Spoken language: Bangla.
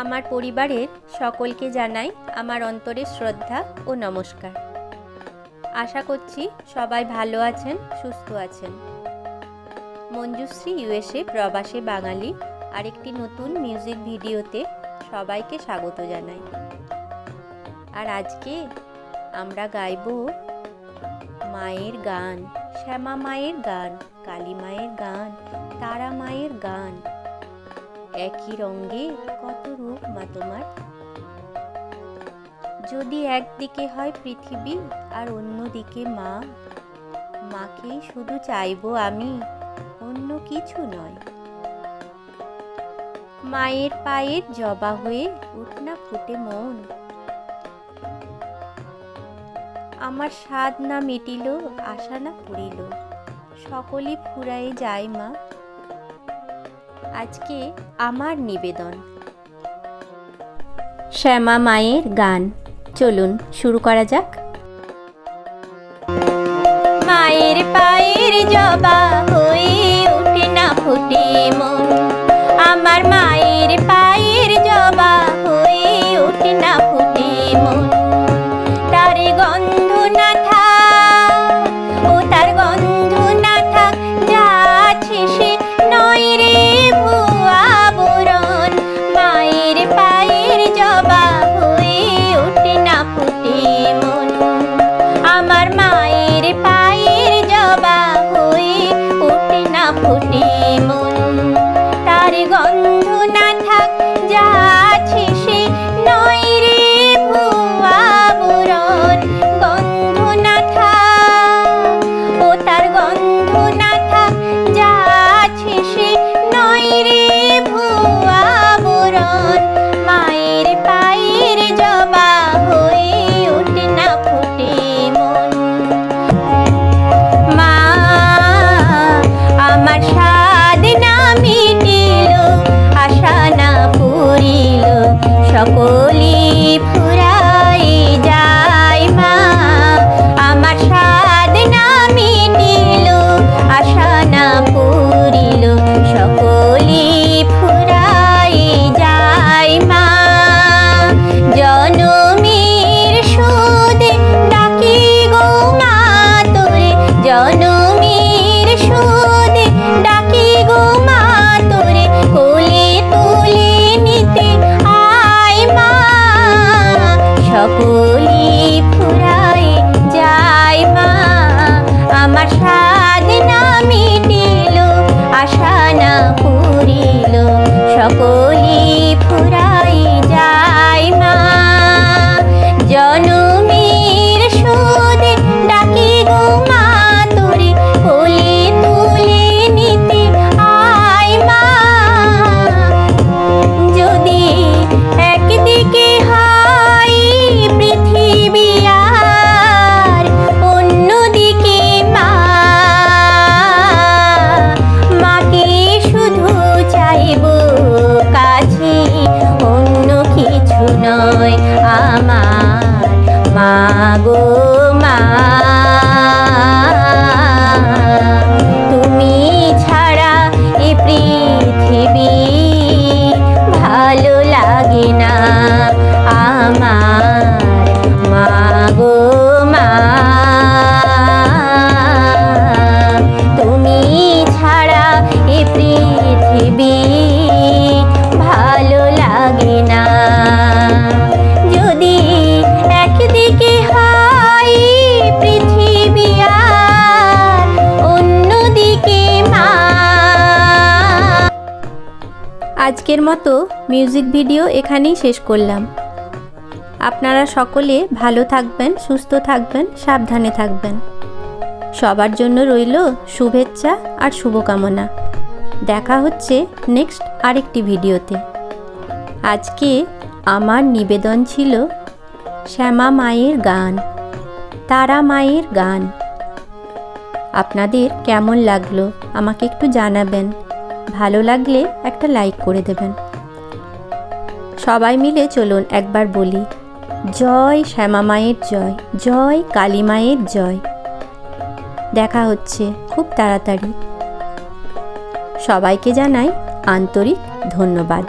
আমার পরিবারের সকলকে জানাই আমার অন্তরের শ্রদ্ধা ও নমস্কার। আশা করছি সবাই ভালো আছেন, সুস্থ আছেন। মঞ্জুশ্রী ইউএসএ প্রবাসে বাঙালি আরেকটি নতুন মিউজিক ভিডিওতে সবাইকে স্বাগত জানাই। আর আজকে আমরা গাইব মায়ের গান, শ্যামা মায়ের গান, কালী মায়ের গান, তারা মায়ের গান। একই রঙে কত রূপ মা তোমার? যদি একদিকে হয় পৃথিবী আর অন্যদিকে মা, মাকেই শুধু চাইব আমি, অন্য কিছু নয়। মায়ের পায়ের জবা হয়ে উঠনা ফুটে মন। আমার স্বাদ না মিটিল, আশা না পুরিল সকলই ফুরায়ে যায় মা। আজকে আমার নিবেদন। শ্যামা মায়ের গান। চলুন, শুরু করা যাক। মায়ের পায়ের জবা হয়ে উঠে না ফুটে মন। আমার মায়ের গন্ধ ফুরাই যায় মা। আমার স্বাদ না মিটিল আশা না পুরিল más. আজকের মতো মিউজিক ভিডিও এখানেই শেষ করলাম। আপনারা সকলে ভালো থাকবেন, সুস্থ থাকবেন, সাবধানে থাকবেন। সবার জন্য রইল শুভেচ্ছা আর শুভকামনা। দেখা হচ্ছে নেক্সট আরেকটি ভিডিওতে। আজকে আমার নিবেদন ছিল শ্যামা মায়ের গান, তারা মায়ের গান। আপনাদের কেমন লাগল আমাকে একটু জানাবেন। ভালো লাগলে একটা লাইক করে দেবেন। সবাই মিলে চলুন একবার বলি, জয় শ্যামা মায়ের জয় জয় কালী মায়ের জয়। দেখা হচ্ছে খুব তাড়াতাড়ি। সবাইকে জানাই আন্তরিক ধন্যবাদ।